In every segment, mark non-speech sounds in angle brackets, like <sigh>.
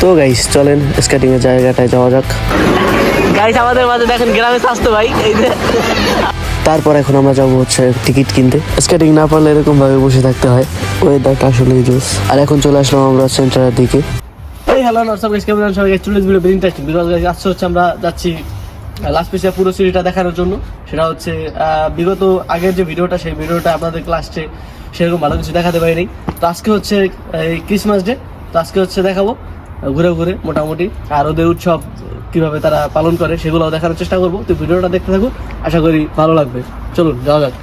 তো গাইস চলেন স্কেটিং এর জায়গাটায় যাওয়া যাক। গাইস আমাদের মাঝে দেখেন গ্রামে স্বাস্থ্য ভাই এই যে। তারপর এখন আমরা যাব হচ্ছে টিকিট কিনতে। স্কেটিং না পারলে এরকম ভাবে বসে থাকতে হয়। ওয়েদারটা আসলে জুস। আর এখন চলে আসলাম আমরা সেন্টারের দিকে। এই হ্যালো নটসব গাইস কেমন আছেন সবাই? Students video interesting because guys আজকে হচ্ছে আমরা যাচ্ছি লাস্ট পেজে পুরো সিরিজটা দেখানোর জন্য। সেটা হচ্ছে বিগত আগের যে ভিডিওটা সেই ভিডিওটা আপনাদের ক্লাসে সেরকম ভালো কিছু দেখাতে পারিনি। তো আজকে হচ্ছে এই ক্রিসমাস ডে তো আজকে হচ্ছে দেখাবো। ঘুরে ঘুরে মোটামুটি আর ওদের উৎসব কীভাবে তারা পালন করে সেগুলো দেখানোর চেষ্টা করব। তো ভিডিওটা দেখতে থাকুন, আশা করি ভালো লাগবে। চলুন, যাওয়া যাক।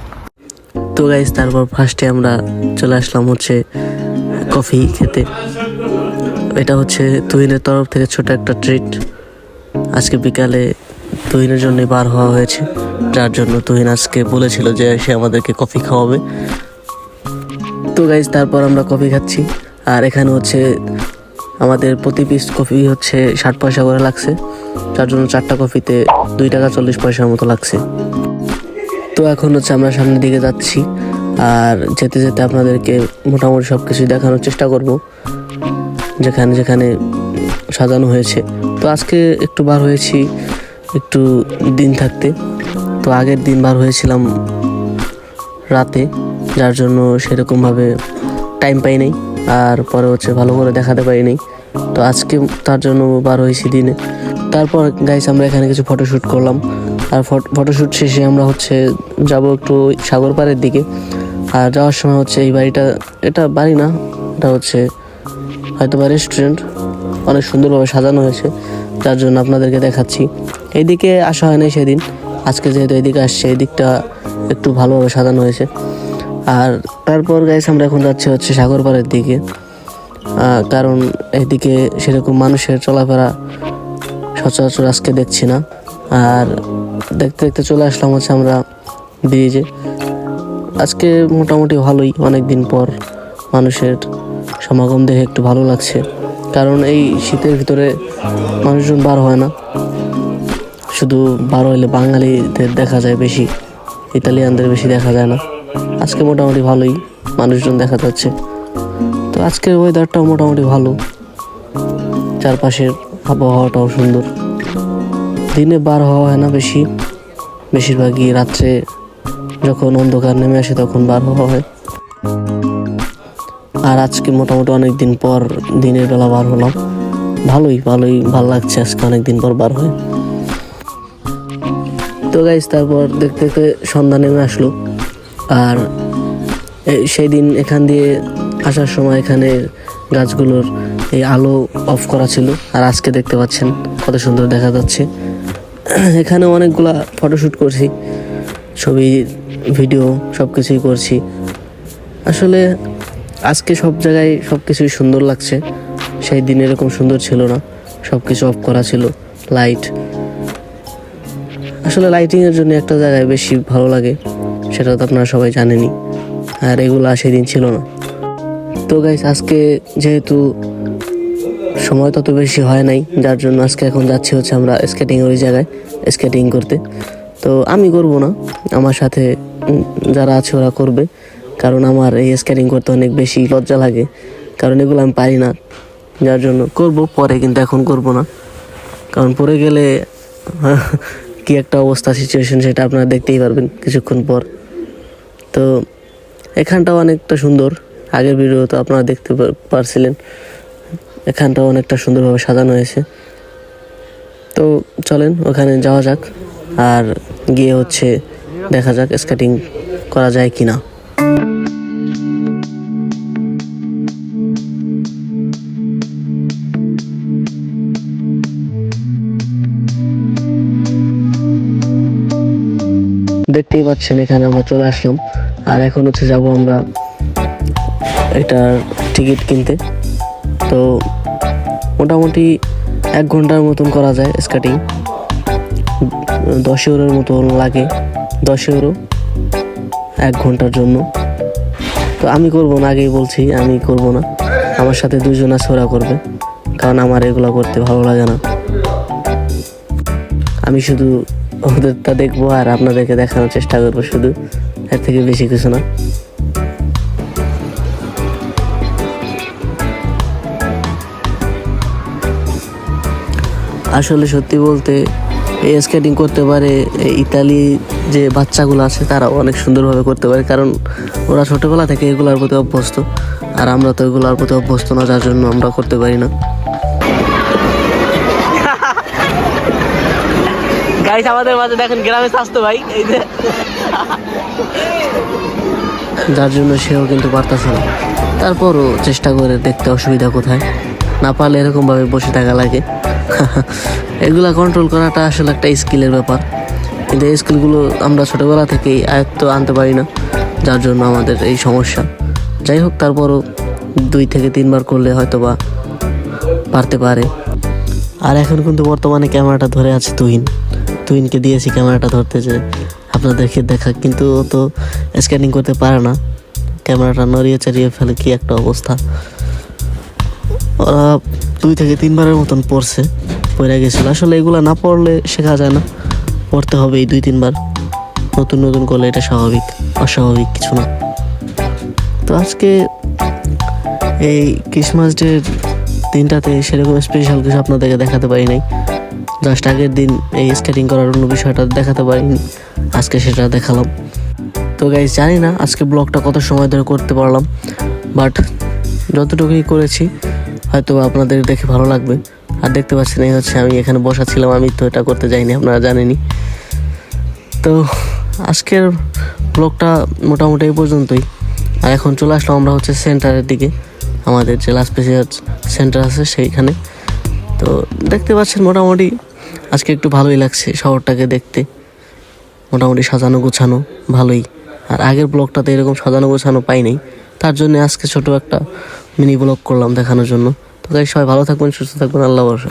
তো গাইস তারপর ফার্স্টে আমরা চলে আসলাম হচ্ছে কফি খেতে। এটা হচ্ছে তুহিনের তরফ থেকে ছোট একটা ট্রিট আজকে বিকালে তুহিনের জন্য বার হওয়া হয়েছে। যার জন্য তুহিন আজকে বলেছিল যে সে আমাদেরকে কফি খাওয়াবে। তো গাইজ তারপর আমরা কফি খাচ্ছি। আর এখানে হচ্ছে আমাদের প্রতি পিস কফি হচ্ছে ষাট পয়সা করে লাগছে। যার জন্য চারটা কফিতে দুই টাকা চল্লিশ পয়সার মতো লাগছে। তো এখন হচ্ছে আমরা সামনের দিকে যাচ্ছি আর যেতে যেতে আপনাদেরকে মোটামুটি সব কিছু দেখানোর চেষ্টা করব, যেখানে যেখানে সাজানো হয়েছে। তো আজকে একটু বার হয়েছি, একটু দিন থাকতে। তো আগের দিন বার হয়েছিলাম রাতে, যার জন্য সেরকমভাবে টাইম পাই নাই। আর পরে হচ্ছে ভালো করে দেখাতে পারি নাই তো আজকে তার জন্য বার হয়েছি দিনে। তারপর গাইস আমরা এখানে কিছু ফটোশ্যুট করলাম। আর ফটোশ্যুট শেষে আমরা হচ্ছে যাব একটু সাগর পাড়ের দিকে। আর যাওয়ার সময় হচ্ছে এই বাড়িটা, এটা বাড়ি না, এটা হচ্ছে হয়তো বা রেস্টুরেন্ট অনেক সুন্দরভাবে সাজানো হয়েছে। যার জন্য আপনাদেরকে দেখাচ্ছি। এইদিকে আসা হয় নাই সেদিন। আজকে যেহেতু এদিকে আসছে এই দিকটা একটু ভালোভাবে সাজানো হয়েছে। আর তারপর গাইস আমরা এখন যাচ্ছি হচ্ছে সাগর পাড়ের দিকে কারণ এদিকে সেরকম মানুষের চলাফেরা সচরাচর আজকে দেখছি না। আর দেখতে দেখতে চলে আসলাম হচ্ছে আমরা ব্রিজে। আজকে মোটামুটি ভালোই অনেক দিন পর মানুষের সমাগম দেখে একটু ভালো লাগছে। কারণ এই শীতের ভিতরে মানুষজন বার হয় না। শুধু বার হইলে বাঙালিদের দেখা যায় বেশি, ইতালিয়ানদের বেশি দেখা যায় না। আজকে মোটামুটি ভালোই, মানুষজন দেখা যাচ্ছে। তো আজকের ওয়েদারটাও মোটামুটি ভালো। চারপাশের আবহাওয়াটাও সুন্দর। দিনে বার হওয়া হয় না বেশি। বেশিরভাগই রাত্রে যখন অন্ধকার নেমে আসে তখন বার হওয়া হয়। আর আজকে মোটামুটি অনেক দিন পর দিনের বেলা বার হলাম। ভালোই ভালোই, ভালো লাগছে আজকে অনেক দিন পর বার হয়। তো গাইজ তারপর দেখতে দেখতে সন্ধ্যা নেমে আসলো। আর সেই দিন এখান দিয়ে আসার সময় এখানে গাছগুলোর এই আলো অফ করা ছিল। আর আজকে দেখতে পাচ্ছেন কত সুন্দর দেখা যাচ্ছে। এখানে অনেকগুলা ফটোশ্যুট করছি, ছবি ভিডিও সব কিছুই করছি। আসলে আজকে সব জায়গায় সব কিছুই সুন্দর লাগছে। সেই দিন এরকম সুন্দর ছিল না। সব কিছু অফ করা ছিল লাইট আসলে লাইটিংয়ের জন্য একটা জায়গায় বেশি ভালো লাগে। সেটা তো আপনারা সবাই জানেনি আর এগুলো সেদিন ছিল না। তো গাইস আজকে যেহেতু সময় তত বেশি হয় নাই, যার জন্য আজকে এখন যাচ্ছি হচ্ছে আমরা স্কেটিং ওই জায়গায় স্কেটিং করতে। তো আমি করব না, আমার সাথে যারা আছে ওরা করবে। কারণ আমার এই স্কেটিং করতে অনেক বেশি লজ্জা লাগে। কারণ এগুলো আমি পারি না। যার জন্য করব, পরে কিন্তু এখন করব না। কারণ পরে গেলে <laughs> কি একটা অবস্থা সিচুয়েশন সেটা আপনারা দেখতেই পারবেন কিছুক্ষণ পর। তো এখানটাও অনেকটা সুন্দর। আগের ভিডিও তো আপনারা দেখতে পারছিলেন। এখানটাও অনেকটা সুন্দরভাবে সাজানো হয়েছে। তো চলেন, ওখানে যাওয়া যাক। আর গিয়ে হচ্ছে দেখা যাক স্কেটিং করা যায় কি না দেখতেই পাচ্ছেন, এখানে আমরা চলে আসলাম। আর এখন হচ্ছে যাব আমরা এটার টিকিট কিনতে। তো মোটামুটি এক ঘণ্টার মতন করা যায় স্কেটিং। দশ ইউরোর মতন লাগে, দশ ইউরো এক ঘণ্টার জন্য। তো আমি করব না, আগেই বলছি, আমি করব না। আমার সাথে দুজন আছে, ওরা করবে। কারণ আমার এগুলো করতে ভালো লাগে না। আমি শুধু ওদেরটা দেখব আর আপনাদেরকে দেখানোর চেষ্টা করব শুধু। এর থেকে বেশি কিছু না। আসলে সত্যি বলতে, এই স্কেটিং করতে পারে ইতালি যে বাচ্চাগুলো আছে তারাও অনেক সুন্দরভাবে করতে পারে। কারণ ওরা ছোটোবেলা থেকে এগুলোর প্রতি অভ্যস্ত। আর আমরা তো এগুলোর প্রতি অভ্যস্ত না, যার জন্য আমরা করতে পারি না। গাইস, আমাদের মাঝে দেখেন গ্রামে স্বাস্থ্য ভাই, এই যে। যার জন্য সেও কিন্তু পারতেছে না। তারপরও চেষ্টা করে দেখতে অসুবিধা কোথায়। না পারলে এরকমভাবে বসে থাকা লাগে। <laughs> এগুলা কন্ট্রোল করাটা আসলে একটা স্কিলের ব্যাপার। কিন্তু এই স্কিলগুলো আমরা ছোটোবেলা থেকেই আয়ত্ত আনতে পারি না, যার জন্য আমাদের এই সমস্যা। যাই হোক, তারপরও দুই থেকে তিনবার করলে হয়তো বা পারতে পারে। আর এখন কিন্তু বর্তমানে ক্যামেরাটা ধরে আছে তুহিন। তুহিনকে দিয়েছি ক্যামেরাটা ধরতে যে আপনাদেরকে দেখা, কিন্তু ও তো স্ক্যানিং করতে পারে না। ক্যামেরাটা নড়িয়ে চাড়িয়ে ফেলে, কি একটা অবস্থা। ওরা দুই থেকে তিনবারের মতন পড়ছে, পড়ে গেছিল। আসলে এগুলো না পড়লে শেখা যায় না। পড়তে হবে এই দুই, তিনবার। নতুন নতুন করলে এটা স্বাভাবিক, অস্বাভাবিক কিছু না। তো আজকে এই ক্রিসমাস ডের দিনটাতে সেরকম স্পেশাল কিছু আপনাদেরকে দেখাতে পারি নাই। জাস্ট আগের দিন এই স্কেটিং করার অন্য বিষয়টা দেখাতে পারিনি। আজকে সেটা দেখালাম। তো গাইজ জানি না আজকে ব্লগটা কত সময় ধরে করতে পারলাম বাট যতটুকুই করেছি হয়তো আপনাদের দেখে ভালো লাগবে। আর দেখতে পাচ্ছেন, এই হচ্ছে আমি এখানে বসা ছিলাম, আমি তো এটা করতে যাইনি, আপনারা জানেনই। তো আজকের ব্লগটা মোটামুটি এই পর্যন্তই। আর এখন চলে আসলাম আমরা হচ্ছে সেন্টারের দিকে। আমাদের যে লাস্ট সেন্টার আছে সেইখানে। তো দেখতে পাচ্ছেন মোটামুটি আজকে একটু ভালোই লাগছে শহরটাকে দেখতে। মোটামুটি সাজানো গোছানো, ভালোই। আর আগের ব্লগটাতে এরকম সাজানো গোছানো পাই নাই তার জন্য আজকে ছোট একটা মিনি ব্লগ করলাম দেখানোর জন্য। তো তাই সবাই ভালো থাকবেন, সুস্থ থাকবেন, আল্লাহ ভরসা।